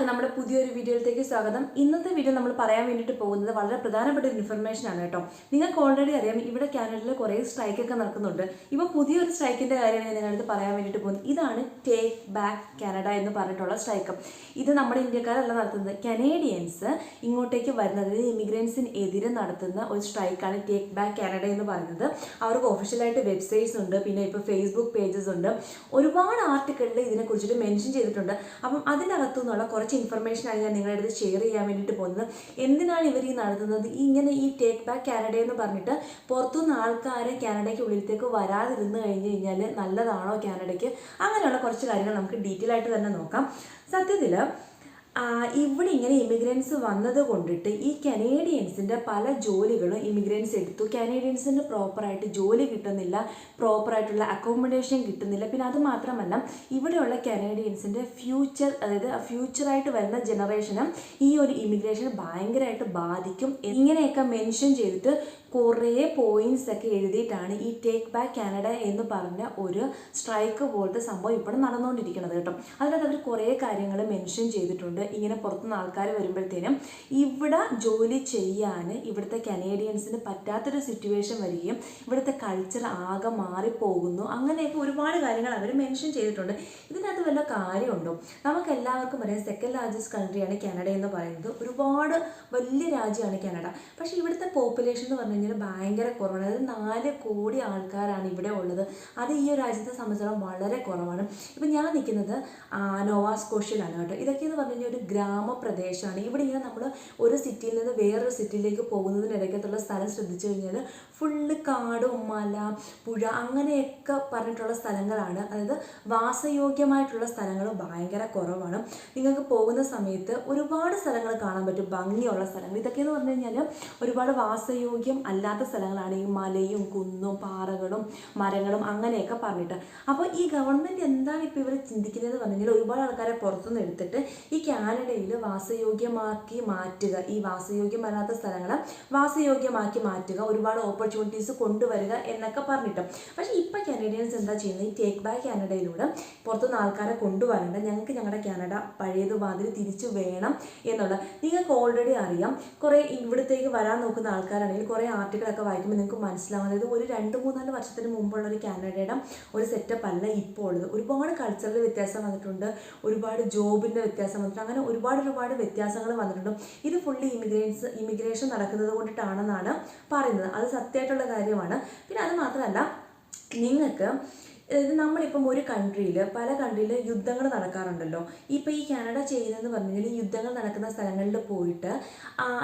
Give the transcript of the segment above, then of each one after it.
എല്ലാവർക്കും നമ്മുടെ പുതിയൊരു വീഡിയോയിലേക്ക് സ്വാഗതം. ഇന്നത്തെ വീഡിയോ നമ്മൾ പറയാൻ വേണ്ടിയിട്ട് പോകുന്നത് വളരെ പ്രധാനപ്പെട്ട ഒരു ഇൻഫർമേഷൻ ആണ് കേട്ടോ. നിങ്ങൾക്ക് ഓൾറെഡി അറിയാം ഇവിടെ കാനഡയിൽ കുറേ സ്ട്രൈക്കൊക്കെ നടക്കുന്നുണ്ട്. ഇപ്പോൾ പുതിയൊരു സ്ട്രൈക്കിന്റെ കാര്യമാണ് ഞാൻ നിങ്ങളുടെ പറയാൻ വേണ്ടിയിട്ട് പോകുന്നത്. ഇതാണ് ടേക്ക് ബാക്ക് കാനഡ എന്ന് പറഞ്ഞിട്ടുള്ള സ്ട്രൈക്ക് ഇത് നമ്മുടെ ഇന്ത്യക്കാരല്ല നടത്തുന്നത്. കനേഡിയൻസ് ഇങ്ങോട്ടേക്ക് വരുന്നത് അതായത് ഇമിഗ്രൻസിന് എതിരെ നടത്തുന്ന ഒരു സ്ട്രൈക്കാണ് ടേക്ക് ബാക്ക് കാനഡ എന്ന് പറയുന്നത്. അവർക്ക് ഒഫീഷ്യലായിട്ട് വെബ്സൈറ്റ്സ് ഉണ്ട് പിന്നെ ഇപ്പോൾ ഫേസ്ബുക്ക് പേജസ് ഉണ്ട്. ഒരുപാട് ആർട്ടിക്കിളിൽ ഇതിനെക്കുറിച്ചിട്ട് മെൻഷൻ ചെയ്തിട്ടുണ്ട്. അപ്പം അതിനകത്തു നിന്നുള്ള കുറച്ച് ഇൻഫർമേഷനാണ് ഞാൻ നിങ്ങളുടെ അടുത്ത് ഷെയർ ചെയ്യാൻ വേണ്ടിയിട്ട് പോകുന്നത്. എന്തിനാണ് ഇവർ ഈ നടത്തുന്നത്? ഇങ്ങനെ ഈ ടേക്ക് ബാക്ക് കാനഡ എന്ന് പറഞ്ഞിട്ട് പുറത്തുനിന്ന് ആൾക്കാർ കാനഡയ്ക്ക് ഉള്ളിലത്തേക്ക് വരാതിരുന്ന് കഴിഞ്ഞ് കഴിഞ്ഞാൽ നല്ലതാണോ കാനഡയ്ക്ക് അങ്ങനെയുള്ള കുറച്ച് കാര്യങ്ങൾ നമുക്ക് ഡീറ്റെയിൽ ആയിട്ട് തന്നെ നോക്കാം. സത്യത്തിൽ ഇവിടെ ഇങ്ങനെ ഇമിഗ്രൻസ് വന്നത് കൊണ്ടിട്ട് ഈ കനേഡിയൻസിന്റെ പല ജോലികളും ഇമിഗ്രൻസ് എടുത്തു. കനേഡിയൻസിന് പ്രോപ്പറായിട്ട് ജോലി കിട്ടുന്നില്ല പ്രോപ്പറായിട്ടുള്ള അക്കോമഡേഷൻ കിട്ടുന്നില്ല. പിന്നെ അത് മാത്രമല്ല ഇവിടെയുള്ള കനേഡിയൻസിന്റെ ഫ്യൂച്ചർ അതായത് ഫ്യൂച്ചറായിട്ട് വരുന്ന ജനറേഷനും ഈ ഒരു ഇമിഗ്രേഷൻ ഭയങ്കരമായിട്ട് ബാധിക്കും. ഇങ്ങനെയൊക്കെ മെൻഷൻ ചെയ്തിട്ട് കുറേ പോയിന്റ്സ് ഒക്കെ എഴുതിയിട്ടാണ് ഈ ടേക്ക് ബാക്ക് കാനഡ എന്ന് പറഞ്ഞ ഒരു സ്ട്രൈക്ക് പോലത്തെ സംഭവം ഇവിടെ നടന്നുകൊണ്ടിരിക്കുന്നത് കേട്ടോ. അതിനകത്ത് അവർ കുറേ കാര്യങ്ങൾ മെൻഷൻ ചെയ്തിട്ടുണ്ട്. ഇങ്ങനെ പുറത്തുനിന്ന് ആൾക്കാർ വരുമ്പോഴത്തേനും ഇവിടെ ജോലി ചെയ്യാൻ ഇവിടുത്തെ കനേഡിയൻസിന് പറ്റാത്തൊരു സിറ്റുവേഷൻ വരികയും ഇവിടുത്തെ കൾച്ചർ ആകെ മാറിപ്പോകുന്നു. അങ്ങനെയൊക്കെ ഒരുപാട് കാര്യങ്ങൾ അവർ മെൻഷൻ ചെയ്തിട്ടുണ്ട്. ഇതിനകത്ത് വല്ല കാര്യമുണ്ടോ? നമുക്ക് എല്ലാവർക്കും അറിയാം സെക്കൻഡ് ലാർജസ്റ്റ് കൺട്രിയാണ് കാനഡ എന്ന് പറയുന്നത്. ഒരുപാട് വലിയ രാജ്യമാണ് കാനഡ പക്ഷേ ഇവിടുത്തെ പോപ്പുലേഷൻ എന്ന് പറഞ്ഞു കഴിഞ്ഞാൽ ഭയങ്കര കുറവാണ്. അതായത് നാല് കോടി ആൾക്കാരാണ് ഇവിടെ ഉള്ളത്. അത് ഈ ഒരു രാജ്യത്തെ സംബന്ധിച്ചിടത്തോളം വളരെ കുറവാണ്. ഇപ്പം ഞാൻ നിൽക്കുന്നത് നോവാ സ്കോഷ്യയിലാണ് കേട്ടോ. ഇതൊക്കെയെന്ന് പറഞ്ഞു ഒരു ഗ്രാമപ്രദേശമാണ്. ഇവിടെ ഇങ്ങനെ നമ്മൾ ഒരു സിറ്റിയിൽ നിന്ന് വേറൊരു സിറ്റിയിലേക്ക് പോകുന്നതിനിടയ്ക്കത്തുള്ള സ്ഥലം ശ്രദ്ധിച്ചു കഴിഞ്ഞാൽ ഫുള്ള് കാടും മല പുഴ അങ്ങനെയൊക്കെ പറഞ്ഞിട്ടുള്ള സ്ഥലങ്ങളാണ്. അതായത് വാസയോഗ്യമായിട്ടുള്ള സ്ഥലങ്ങൾ ഭയങ്കര കുറവാണ്. നിങ്ങൾക്ക് പോകുന്ന സമയത്ത് ഒരുപാട് സ്ഥലങ്ങൾ കാണാൻ പറ്റും. ഭംഗിയുള്ള സ്ഥലങ്ങൾ. ഇതൊക്കെ എന്ന് പറഞ്ഞു കഴിഞ്ഞാൽ ഒരുപാട് വാസയോഗ്യം അല്ലാത്ത സ്ഥലങ്ങളാണ്. ഈ മലയും കുന്നും പാറകളും മരങ്ങളും അങ്ങനെയൊക്കെ പറഞ്ഞിട്ട്. അപ്പോൾ ഈ ഗവൺമെന്റ് എന്താണ് ഇപ്പോൾ ഇവർ ചിന്തിക്കുന്നത് പറഞ്ഞു കഴിഞ്ഞാൽ ഒരുപാട് ആൾക്കാരെ പുറത്തുനിന്ന് എടുത്തിട്ട് ഈ കാനഡയിൽ വാസയോഗ്യമാക്കി മാറ്റുക. ഈ വാസയോഗ്യമല്ലാത്ത സ്ഥലങ്ങളെ വാസയോഗ്യമാക്കി മാറ്റുക. ഒരുപാട് ഓപ്പർച്യൂണിറ്റീസ് കൊണ്ടുവരിക എന്നൊക്കെ പറഞ്ഞിട്ട്. പക്ഷേ ഇപ്പോൾ കാനഡിയൻസ് എന്താ ചെയ്യുന്നത്? ഈ ടേക്ക് ബാക്ക് കാനഡയിലൂടെ പുറത്തുനിന്ന് ആൾക്കാരെ കൊണ്ടുവരേണ്ട ഞങ്ങൾക്ക് ഞങ്ങളുടെ കാനഡ പഴയത് മാതിരി തിരിച്ചു വേണം എന്നുള്ള. നിങ്ങൾക്ക് ഓൾറെഡി അറിയാം കുറേ ഇവിടത്തേക്ക് വരാൻ നോക്കുന്ന ആൾക്കാരാണെങ്കിൽ കുറേ ആർട്ടിക്കിളൊക്കെ വായിക്കുമ്പോൾ നിങ്ങൾക്ക് മനസ്സിലാവും. അതായത് ഒരു രണ്ട് മൂന്നാൽ വർഷത്തിന് മുമ്പുള്ള ഒരു കാനഡയുടെ ഒരു സെറ്റപ്പ് അല്ല ഇപ്പോൾ ഉള്ളത് ഒരുപാട് കൾച്ചറൽ വ്യത്യാസം വന്നിട്ടുണ്ട് ഒരുപാട് ജോബിന്റെ വ്യത്യാസം വന്നിട്ടുണ്ട് അങ്ങനെ ഒരുപാട് ഒരുപാട് വ്യത്യാസങ്ങൾ വന്നിട്ടുണ്ട്. ഇത് ഫുള്ളി ഇമിഗ്രേൻസ് ഇമിഗ്രേഷൻ നടക്കുന്നത് കൊണ്ടിട്ടാണെന്നാണ് പറയുന്നത്. അത് സത്യമായിട്ടുള്ള കാര്യമാണ്. പിന്നെ അത് മാത്രമല്ല നിങ്ങൾക്ക് അതായത് നമ്മളിപ്പം ഒരു കൺട്രിയിൽ പല കൺട്രിയിൽ യുദ്ധങ്ങൾ നടക്കാറുണ്ടല്ലോ. ഇപ്പോൾ ഈ കാനഡ ചെയ്യുന്നതെന്ന് പറഞ്ഞു കഴിഞ്ഞാൽ യുദ്ധങ്ങൾ നടക്കുന്ന സ്ഥലങ്ങളിൽ പോയിട്ട്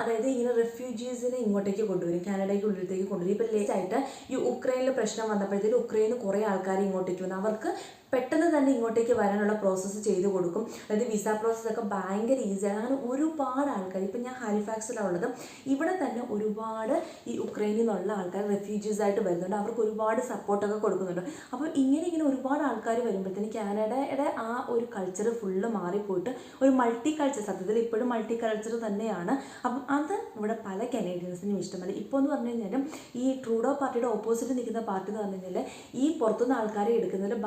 അതായത് ഇങ്ങനെ റെഫ്യൂജീസിനെ ഇങ്ങോട്ടേക്ക് കൊണ്ടുവരും കാനഡയ്ക്ക് ഉള്ളിലത്തേക്ക് കൊണ്ടുവരും. ഇപ്പോൾ ലേറ്റ് ആയിട്ട് ഈ ഉക്രൈനിൽ പ്രശ്നം വന്നപ്പോഴത്തേക്ക് ഉക്രൈനിൽ കുറേ ആൾക്കാർ ഇങ്ങോട്ടേക്ക് വന്നു അവർക്ക് പെട്ടെന്ന് തന്നെ ഇങ്ങോട്ടേക്ക് വരാനുള്ള പ്രോസസ്സ് ചെയ്ത് കൊടുക്കും. അതായത് വിസ പ്രോസസ്സൊക്കെ ഭയങ്കര ഈസിയാണ് അങ്ങനെ ഒരുപാട് ആൾക്കാർ ഇപ്പം ഞാൻ ഹാലിഫാക്സിലാണ് ഉള്ളത്. ഇവിടെ തന്നെ ഒരുപാട് ഈ ഉക്രൈനിൽ നിന്നുള്ള ആൾക്കാർ റെഫ്യൂജീസ് ആയിട്ട് വരുന്നുണ്ട്. അവർക്ക് ഒരുപാട് സപ്പോർട്ടൊക്കെ കൊടുക്കുന്നുണ്ട്. അപ്പോൾ ഇങ്ങനെ ഇങ്ങനെ ഒരുപാട് ആൾക്കാർ വരുമ്പോഴത്തേന് കാനഡയുടെ ആ ഒരു കൾച്ചർ ഫുള്ള് മാറിപ്പോയിട്ട് ഒരു മൾട്ടി കൾച്ചർ സത്യത്തിൽ ഇപ്പോഴും മൾട്ടി കൾച്ചർ തന്നെയാണ്. അപ്പം അത് ഇവിടെ പല കനേഡിയൻസിനും ഇഷ്ടമല്ല. ഇപ്പോൾ എന്ന് പറഞ്ഞു കഴിഞ്ഞാലും ഈ ട്രൂഡോ പാർട്ടിയുടെ ഓപ്പോസിറ്റ് നിൽക്കുന്ന പാർട്ടി എന്ന് പറഞ്ഞു കഴിഞ്ഞാൽ ഈ പുറത്തുനിന്ന് ആൾക്കാരെ എടുക്കുന്നതിൽ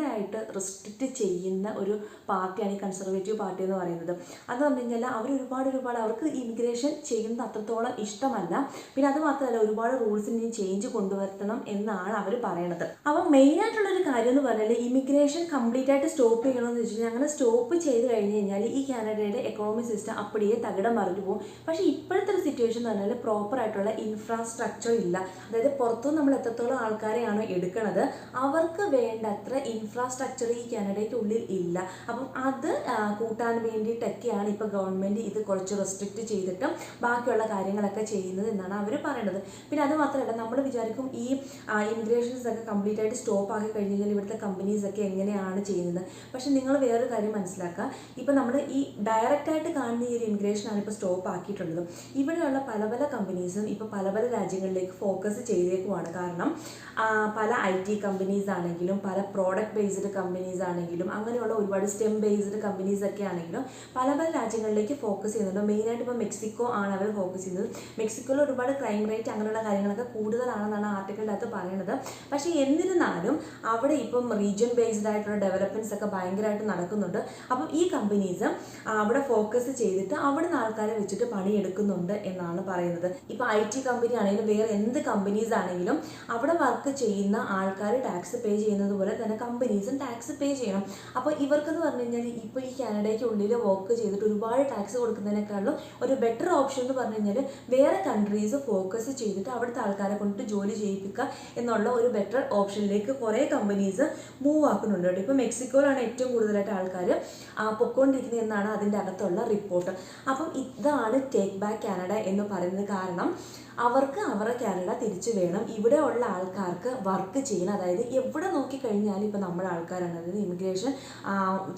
ഭയങ്കരമായിട്ട് റെസ്ട്രിക്റ്റ് ചെയ്യുന്ന ഒരു പാർട്ടിയാണ് ഈ കൺസർവേറ്റീവ് പാർട്ടി എന്ന് പറയുന്നത്. അത് പറഞ്ഞു കഴിഞ്ഞാൽ അവർ ഒരുപാട് ഒരുപാട് അവർക്ക് ഇമിഗ്രേഷൻ ചെയ്യുന്നത് അത്രത്തോളം ഇഷ്ടമല്ല. പിന്നെ അത് മാത്രമല്ല ഒരുപാട് ഇനി ചേഞ്ച് കൊണ്ടുവരുത്തണം എന്നാണ് അവർ പറയണത്. അപ്പം മെയിനായിട്ടുള്ള ഒരു കാര്യം എന്ന് പറഞ്ഞാൽ ഇമിഗ്രേഷൻ കംപ്ലീറ്റ് ആയിട്ട് സ്റ്റോപ്പ് ചെയ്യണമെന്ന് വെച്ച് അങ്ങനെ സ്റ്റോപ്പ് ചെയ്ത് കഴിഞ്ഞ് കഴിഞ്ഞാൽ ഈ കാനഡയുടെ എക്കണോമിക് സിസ്റ്റം അപ്പടിയെ തകിടം മറിഞ്ഞു പോകും. പക്ഷേ ഇപ്പോഴത്തെ ഒരു സിറ്റുവേഷൻ എന്ന് പറഞ്ഞാൽ പ്രോപ്പർ ആയിട്ടുള്ള ഇൻഫ്രാസ്ട്രക്ചർ ഇല്ല. അതായത് പുറത്തുനിന്ന് നമ്മൾ എത്രത്തോളം ആൾക്കാരെയാണോ എടുക്കുന്നത് അവർക്ക് വേണ്ടത്ര ഇൻഫ്രാസ്ട്രക്ചർ ഈ കാനഡയ്ക്ക് ഉള്ളിൽ ഇല്ല. അപ്പം അത് കൂട്ടാൻ വേണ്ടിയിട്ടൊക്കെയാണ് ഇപ്പോൾ ഗവൺമെന്റ് ഇത് കുറച്ച് റെസ്ട്രിക്റ്റ് ചെയ്തിട്ടും ബാക്കിയുള്ള കാര്യങ്ങളൊക്കെ ചെയ്യുന്നത് എന്നാണ് അവർ പറയുന്നത് പിന്നെ അത് മാത്രമല്ല നമ്മൾ വിചാരിക്കും ഈ ഇമിഗ്രേഷൻസ് ഒക്കെ കംപ്ലീറ്റ് ആയിട്ട് സ്റ്റോപ്പ് ആക്കി കഴിഞ്ഞ് കഴിഞ്ഞാൽ ഇവിടുത്തെ കമ്പനീസ് ഒക്കെ എങ്ങനെയാണ് ചെയ്യുന്നത്. പക്ഷേ നിങ്ങൾ വേറൊരു കാര്യം മനസ്സിലാക്കുക. ഇപ്പോൾ നമ്മൾ ഈ ഡയറക്റ്റായിട്ട് കാണുന്ന ഈ ഒരു ഇമിഗ്രേഷനാണ് ഇപ്പോൾ സ്റ്റോപ്പ് ആക്കിയിട്ടുള്ളത്. ഇവിടെയുള്ള പല പല കമ്പനീസും ഇപ്പോൾ പല പല രാജ്യങ്ങളിലേക്ക് ഫോക്കസ് ചെയ്തേക്കുവാണ്. കാരണം പല ഐ ടി കമ്പനീസ് ആണെങ്കിലും പല പ്രോഡക്റ്റ് ബേസ്ഡ് കമ്പനീസ് ആണെങ്കിലും അങ്ങനെയുള്ള ഒരുപാട് സ്റ്റെം ബേസ്ഡ് കമ്പനീസ് ഒക്കെ ആണെങ്കിലും പല പല രാജ്യങ്ങളിലേക്ക് ഫോക്കസ് ചെയ്യുന്നുണ്ട്. മെയിനായിട്ട് ഇപ്പോൾ മെക്സിക്കോ ആണ് അവർ ഫോക്കസ് ചെയ്യുന്നത്. മെക്സിക്കോയിൽ ഒരുപാട് ക്രൈം റേറ്റ് അങ്ങനെയുള്ള കാര്യങ്ങളൊക്കെ കൂടുതലാണെന്നാണ് ആർട്ടിക്കിളിന്റെ അകത്ത് പറയുന്നത്. പക്ഷേ എന്നിരുന്നാലും അവിടെ ഇപ്പം റീജിയൻ ബേസ്ഡ് ആയിട്ടുള്ള ഡെവലപ്മെന്റ്സ് ഒക്കെ ഭയങ്കരമായിട്ട് നടക്കുന്നുണ്ട്. അപ്പം ഈ കമ്പനീസ് അവിടെ ഫോക്കസ് ചെയ്തിട്ട് അവിടുന്ന് ആൾക്കാരെ വെച്ചിട്ട് പണിയെടുക്കുന്നുണ്ട് എന്നാണ് പറയുന്നത്. ഇപ്പോൾ ഐ ടി കമ്പനി ആണെങ്കിലും വേറെ എന്ത് കമ്പനീസ് ആണെങ്കിലും അവിടെ വർക്ക് ചെയ്യുന്ന ആൾക്കാർ ടാക്സ് പേ ചെയ്യുന്നത് പോലെ തന്നെ കമ്പനീസും ടാക്സ് പേ ചെയ്യണം. അപ്പോൾ ഇവർക്കെന്ന് പറഞ്ഞു കഴിഞ്ഞാൽ ഇപ്പോൾ ഈ കാനഡയ്ക്ക് ഉള്ളിൽ വർക്ക് ചെയ്തിട്ട് ഒരുപാട് ടാക്സ് കൊടുക്കുന്നതിനേക്കാളും ഒരു ബെറ്റർ ഓപ്ഷൻ എന്ന് പറഞ്ഞു കഴിഞ്ഞാൽ വേറെ കൺട്രീസ് ഫോക്കസ് ചെയ്തിട്ട് അവിടുത്തെ ആൾക്കാരെ കൊണ്ടിട്ട് ജോലി ചെയ്യിപ്പിക്കുക എന്നുള്ള ഒരു ബെറ്റർ ഓപ്ഷനിലേക്ക് കുറേ കമ്പനീസ് മൂവ് ആക്കുന്നുണ്ട് കേട്ടോ. ഇപ്പോൾ മെക്സിക്കോയിലാണ് ഏറ്റവും കൂടുതലായിട്ട് ആൾക്കാർ പൊക്കോണ്ടിരിക്കുന്നത് എന്നാണ് അതിന്റെ അകത്തുള്ള റിപ്പോർട്ട് അപ്പം ഇതാണ് ടേക്ക് ബാക്ക് കാനഡ എന്ന് പറയുന്നത് കാരണം അവർക്ക് അവരുടെ കാനഡ തിരിച്ചു വേണം. ഇവിടെ ഉള്ള ആൾക്കാർക്ക് വർക്ക് ചെയ്യണം. അതായത് എവിടെ നോക്കിക്കഴിഞ്ഞാലും ഇപ്പോൾ നമ്മുടെ ആൾക്കാരാണ്. അതായത് ഇമിഗ്രേഷൻ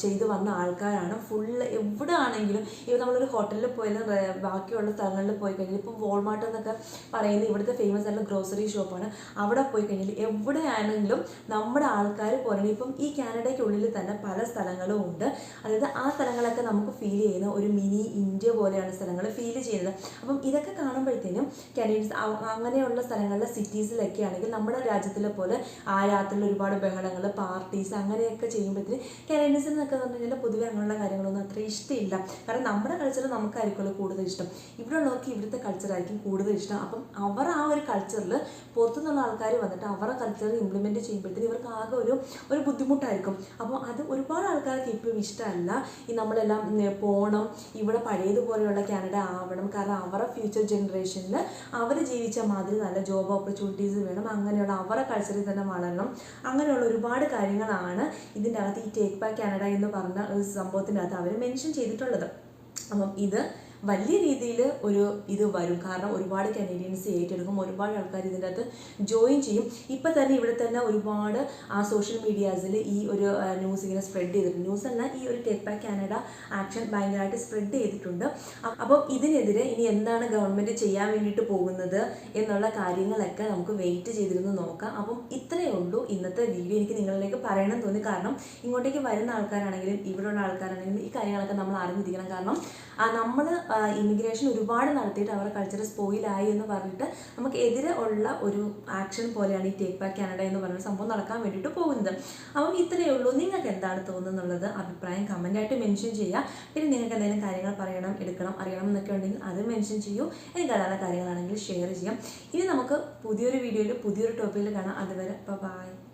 ചെയ്ത് വന്ന ആൾക്കാരാണ്. ഫുള്ള് എവിടെ ആണെങ്കിലും ഇപ്പോൾ നമ്മളൊരു ഹോട്ടലിൽ പോയാലും ബാക്കിയുള്ള സ്ഥലങ്ങളിൽ പോയി കഴിഞ്ഞാൽ ഇപ്പോൾ വോൾമാർട്ട് എന്നൊക്കെ പറയുന്നത് ഇവിടുത്തെ ഫേമസ് ആയിട്ടുള്ള ഗ്രോസറി ഷോപ്പാണ് അവിടെ പോയി കഴിഞ്ഞാൽ എവിടെയാണെങ്കിലും നമ്മുടെ ആൾക്കാർ പോരണം. ഇപ്പം ഈ കാനഡയ്ക്കുള്ളിൽ തന്നെ പല സ്ഥലങ്ങളും ഉണ്ട്. അതായത് ആ സ്ഥലങ്ങളൊക്കെ നമുക്ക് ഫീൽ ചെയ്യുന്ന ഒരു മിനി ഇന്ത്യ പോലെയാണ് സ്ഥലങ്ങൾ ഫീൽ ചെയ്യുന്നത്. അപ്പം ഇതൊക്കെ കാണുമ്പോഴത്തേനും കനേഡിയൻസ് അങ്ങനെയുള്ള സ്ഥലങ്ങളിലെ സിറ്റീസിലൊക്കെ ആണെങ്കിൽ നമ്മുടെ രാജ്യത്തിലെ പോലെ ആ രാത്രിയിൽ ഒരുപാട് ബഹളങ്ങൾ പാർട്ടീസ് അങ്ങനെയൊക്കെ ചെയ്യുമ്പോഴത്തേന് കനേഡിയൻസിന് എന്നൊക്കെ പറഞ്ഞു കഴിഞ്ഞാൽ പൊതുവെ അങ്ങനെയുള്ള കാര്യങ്ങളൊന്നും അത്ര ഇഷ്ടമില്ല. കാരണം നമ്മുടെ കൾച്ചർ നമുക്കായിരിക്കുമല്ലോ കൂടുതൽ ഇഷ്ടം. ഇവിടെ ഉള്ളവർക്ക് ഇവിടുത്തെ കൾച്ചറായിരിക്കും കൂടുതൽ ഇഷ്ടം. അപ്പം അവർ ആ ഒരു കൾച്ചറിൽ പുറത്തുനിന്നുള്ള ആൾക്കാർ വന്നിട്ട് അവരുടെ കൾച്ചർ ഇംപ്ലിമെന്റ് ചെയ്യുമ്പോഴത്തേക്കും ഇവർക്ക് ആകെ ഒരു ഒരു ബുദ്ധിമുട്ടായിരിക്കും. അപ്പോൾ അത് ഒരുപാട് ആൾക്കാർക്ക് ഇപ്പോഴും ഇഷ്ടമല്ല. ഈ നമ്മളെല്ലാം പോകണം ഇവിടെ പഴയതുപോലെയുള്ള കാനഡ ആവണം. കാരണം അവരുടെ ഫ്യൂച്ചർ ജനറേഷനിൽ അവർ ജീവിച്ച മാതിരി നല്ല ജോബ് ഓപ്പർച്യൂണിറ്റീസ് വേണം. അങ്ങനെയുള്ള അവരുടെ കൾച്ചറിൽ തന്നെ വളരണം. അങ്ങനെയുള്ള ഒരുപാട് കാര്യങ്ങളാണ് ഇതിന്റെ അകത്ത് ഈ ടേക്ക് ബാക്ക് കാനഡ എന്ന് പറഞ്ഞ ഒരു സംഭവത്തിന്റെ അകത്ത് അവർ മെൻഷൻ ചെയ്തിട്ടുള്ളത്. അപ്പം ഇത് വലിയ രീതിയിൽ ഒരു ഇത് വരും. കാരണം ഒരുപാട് കനേഡിയൻസ് ഏറ്റെടുക്കും. ഒരുപാട് ആൾക്കാർ ഇതിന്റെ അകത്ത് ജോയിൻ ചെയ്യും. ഇപ്പം തന്നെ ഇവിടെ തന്നെ ഒരുപാട് ആ സോഷ്യൽ മീഡിയാസിൽ ഈ ഒരു ന്യൂസ് ഇങ്ങനെ സ്പ്രെഡ് ചെയ്തിട്ടുണ്ട് ന്യൂസ് അല്ല ഈ ഒരു ടേക്ക് ബാക്ക് കാനഡ ആക്ഷൻ ഭയങ്കരമായിട്ട് സ്പ്രെഡ് ചെയ്തിട്ടുണ്ട്. അപ്പോൾ അപ്പം ഇതിനെതിരെ ഇനി എന്താണ് ഗവൺമെന്റ് ചെയ്യാൻ വേണ്ടിയിട്ട് പോകുന്നത് എന്നുള്ള കാര്യങ്ങളൊക്കെ നമുക്ക് വെയിറ്റ് ചെയ്തിരുന്ന് നോക്കാം. അപ്പം ഇത്രയേ ഉള്ളൂ ഇന്നത്തെ വീഡിയോ എനിക്ക് നിങ്ങളിലേക്ക് പറയണം തോന്നി. കാരണം ഇങ്ങോട്ടേക്ക് വരുന്ന ആൾക്കാരാണെങ്കിലും ഇവിടെയുള്ള ആൾക്കാരാണെങ്കിലും ഈ കാര്യങ്ങളൊക്കെ നമ്മൾ അറിഞ്ഞിരിക്കണം. കാരണം നമ്മൾ ഇമിഗ്രേഷൻ ഒരുപാട് നടത്തിയിട്ട് അവരുടെ കൾച്ചർ സ്പോയിലായി എന്ന് പറഞ്ഞിട്ട് നമുക്ക് എതിരെ ഉള്ള ഒരു ആക്ഷൻ പോലെയാണ് ഈ ടേക്ക് ബാക്ക് കാനഡ എന്ന് പറയുന്ന സംഭവം നടക്കാൻ വേണ്ടിയിട്ട് പോകുന്നത്. അപ്പം ഇത്രയേ ഉള്ളൂ. നിങ്ങൾക്ക് എന്താണ് തോന്നുന്നുള്ളത്? അഭിപ്രായം കമന്റായിട്ട് മെൻഷൻ ചെയ്യുക. പിന്നെ നിങ്ങൾക്ക് എന്തെങ്കിലും കാര്യങ്ങൾ പറയണം എടുക്കണം അറിയണം എന്നൊക്കെ ഉണ്ടെങ്കിൽ അത് മെൻഷൻ ചെയ്യൂ. എനിക്ക് അറിയാവുന്ന കാര്യങ്ങളാണെങ്കിൽ ഷെയർ ചെയ്യാം. ഇനി നമുക്ക് പുതിയൊരു വീഡിയോയിൽ പുതിയൊരു ടോപ്പിക്കിൽ കാണാം. അതുവരെ ബൈ